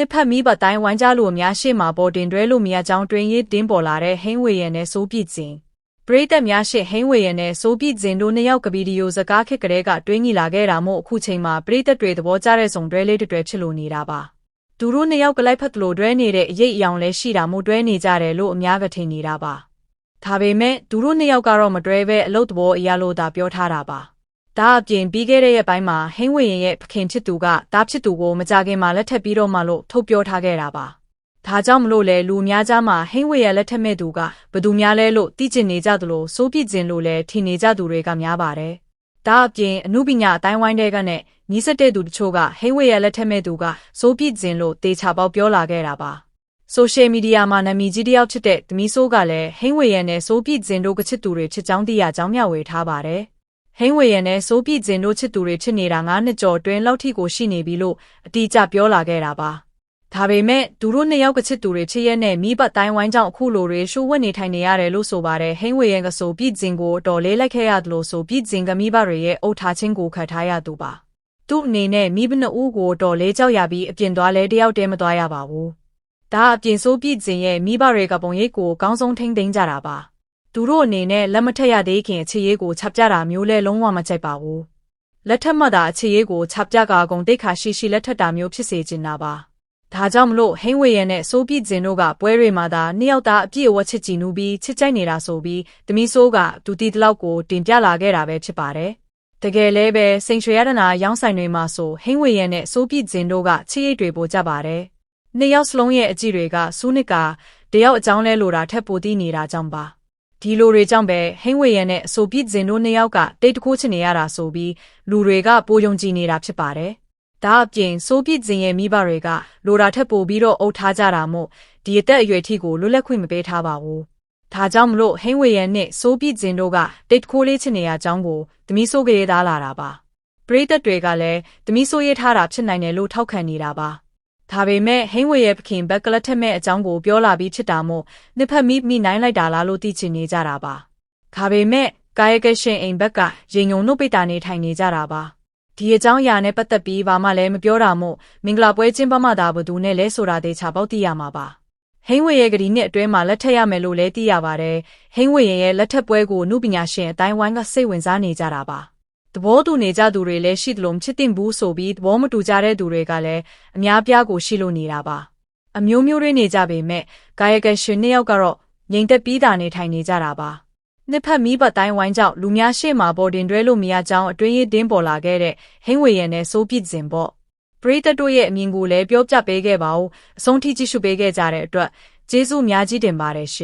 နှစ်ဖက်မိဘတိုင်းဝိုင်းကြလို့အများရှေ့မှာပေါ်တင်တွဲလို့မရကြောင်းတွင်ရေးတင်းပေါ်လာတဲ့ဟင်းဝေရန်နဲ့စိုးပြည့်စင်ပရိသတ်များရှေ့ဟင်းဝေရန်နဲ့စိုးပြည့်စင်တို့နှစ်ယောက်ကဗီဒီယိုစကားခက်ကလေးကတွင်းကြီးလာခဲ့တာမို့အခုချိန်မှာပရိသတ်တွေသဘောကျတဲ့စုံတွဲလေးတွေဖြစ်လို့နေတာပါသူတို့နှစ်ယောက်ကလိုက်ဖက်သလိုတွဲနေတဲ့အရေးအယောင်လဲရှိတာမို့တွဲနေကြတယ်လို့အများကထင်နေတာပါဒါပေမဲ့သူတို့နှစ်ယောက်ကတော့မတွဲပဲအလုတ်သဘောအရာလို့သာပြောထားတာပါ ဒါအပြင်ပြီးခဲ့တဲ့ရက်ပိုင်းမှာဟင်းဝေရင်ရဲ့ဖခင်ဖြစ်သူကတားဖြစ်သူကိုမကြခင်မှာလက်ထပ်ပြီးတော့မှလို့ထုတ်ပြောထားခဲ့တာပါ။ဒါကြောင့်မလို့လေလူများကြားမှာဟင်းဝေရဲ့လက်ထက်မဲ့သူကဘသူများလဲလို့သိကျင်နေကြသလိုစိုးပြစ်ကျင်လို့လည်းထင်နေကြသူတွေကများပါတယ်။ဒါအပြင်အမှုပညာအတိုင်းဝိုင်းတဲ့ကနဲ့ညီစတဲ့သူတချို့ကဟင်းဝေရဲ့လက်ထက်မဲ့သူကစိုးပြစ်ကျင်လို့တေချာပေါက်ပြောလာခဲ့တာပါ။ဆိုရှယ်မီဒီယာမှာနာမည်ကြီးတယောက်ဖြစ်တဲ့သမီးဆိုးကလည်းဟင်းဝေရန်နဲ့စိုးပြည့်စင်တို့ကချစ်သူတွေချစ်ကြောင်းသိရကြောင်းမျှဝေထားပါတယ်။ ဟင်းဝေရန်နဲ့စိုးပြည့်ကျင်တို့ချစ်သူတွေဖြစ်နေတာငါးနှစ်ကျော်အတွင်းလောက်ထိကိုရှိနေပြီလို့အတိအကျပြောလာခဲ့တာပါ။ဒါပေမဲ့သူတို့နှစ်ယောက်ကချစ်သူတွေချစ်ရဲ့နဲ့မိဘတိုင်းဝိုင်းကြောင့်အခုလိုတွေရှိုးဝက်နေထိုင်နေရတယ်လို့ဆိုပါတယ်ဟင်းဝေရန်ကဆိုပြည့်ကျင်ကိုတော်လေးလိုက်ခဲ့ရတယ်လို့ဆိုပြည့်ကျင်ကမိဘတွေရဲ့အုပ်ထားခြင်းကိုခတ်ထားရသူပါ။သူ့အနေနဲ့မိဘနှစ်ဦးကိုတော်လေးကြောက်ရပြီးအပြင်သွားလဲတယောက်တည်းမသွားရပါဘူး။ဒါအပြင်ဆိုပြည့်ကျင်ရဲ့မိဘတွေကပုံရိပ်ကိုအကောင်းဆုံးထိမ့်သိမ်းကြတာပါ။ သူတို့အနေနဲ့လက်မထက်ရသေးခင်အခြေရေးကိုချပြတာမျိုးလဲလုံးဝမကြိုက်ပါဘူး။လက်ထက်မှသာအခြေရေးကိုချပြကာကုန်တိတ်ခါရှိရှိလက်ထက်တာမျိုးဖြစ်စေချင်တာပါ။ဒါကြောင့်မလို့ဟင်းဝေရနဲ့စိုးပြည့်ကျင်တို့ကပွဲတွေမှာသာနှစ်ယောက်သားအပြည့်အဝချစ်ကြည်နူးပြီးချစ်ကြိုက်နေတာဆိုပြီးတမီဆိုးကဒူတီတလောက်ကိုတင်ပြလာခဲ့တာပဲဖြစ်ပါတယ်။တကယ်လဲပဲစိန်ရွှေရတနာရောင်းဆိုင်တွေမှာဆိုဟင်းဝေရနဲ့စိုးပြည့်ကျင်တို့ကချစ်ရိတ်တွေပိုကြပါတယ်။နှစ်ယောက်စလုံးရဲ့အကြည့်တွေကစူးနစ်ကတယောက်အကြောင်းလဲလိုတာထက်ပိုသိနေတာကြောင့်ပါ။ ဒီလိုတွေကြောင့်ပဲဟင်းဝေရန်နဲ့အဆိုပြစ်ဇင်တို့နှစ်ယောက်ကတိတ်တခိုးချင်နေရတာဆိုပြီးလူတွေကပိုယုံကြည်နေတာဖြစ်ပါတယ်။ဒါအပြင်ဆိုပြစ်ဇင်ရဲ့မိဘတွေကလိုတာထက်ပိုပြီးတော့အုပ်ထားကြတာမို့ဒီအသက်အရွယ်ထိကိုလွတ်လပ်ခွင့်မပေးထားပါဘူး။ဒါကြောင့်မလို့ဟင်းဝေရန်နဲ့ဆိုပြစ်ဇင်တို့ကတိတ်တခိုးလေးချင်နေရကြောင်းကိုသမီးဆိုးကလေးသားလာတာပါ။ပရိသတ်တွေကလည်းသမီးဆိုးရေးထားတာဖြစ်နိုင်တယ်လို့ထောက်ခံနေတာပါ။ ဒါပေမဲ့ဟင်းဝေရဲ့ဖခင်ဘက်ကလက်ထက်မဲ့အကြောင်းကိုပြောလာပြီးဖြစ်တာမို့နှစ်ဖက်မိမိနိုင်လိုက်တာလားလို့သိချင်နေကြတာပါ။ဒါပေမဲ့ကာယကရှင်အိမ်ဘက်ကရင်ုံနှုတ်ပိတ်တာနေထိုင်နေကြတာပါ။ဒီအကြောင်းအရာနဲ့ပတ်သက်ပြီးဘာမှလည်းမပြောတာမို့မင်္ဂလာပွဲကျင်းပမှသာဘသူနဲ့လဲဆိုတာသေးချာပေါက်သိရမှာပါ။ဟင်းဝေရဲ့ဂရီနှစ်အတွဲမှာလက်ထက်ရမယ်လို့လည်းသိရပါတယ်။ဟင်းဝေရဲ့လက်ထက်ပွဲကိုနုပညာရှင်အတိုင်းဝိုင်းကစိတ်ဝင်စားနေကြတာပါ။ သဘောတူနေကြသူတွေလည်းရှိသလိုမချစ်တင်ဘူးဆိုပြီးသဘောမတူကြတဲ့သူတွေကလည်းအများပြားကိုရှိလို့နေတာပါအမျိုးမျိုးတွေနေကြပေမဲ့ကာယကရှင်နှစ်ယောက်ကတော့ငြိမ်သက်ပြီးတာနေထိုင်နေကြတာပါနှစ်ဖက်မိဘတိုင်းဝိုင်းကြောင့်လူများရှေ့မှာပေါ်တင်တွဲလို့မရကြောင်းအတွင်းရေးတင်းပေါ်လာခဲ့တဲ့ဟင်းဝေရန်နဲ့စိုးပြစ်စင်ပေါ့ပရိသတ်တို့ရဲ့အမြင်ကိုလည်းပြောပြပေးခဲ့ပါဦးအဆုံးထိကြည့်ရှုပေးခဲ့ကြတဲ့အတွက်ကျေးဇူးအများကြီးတင်ပါတယ်ရှင်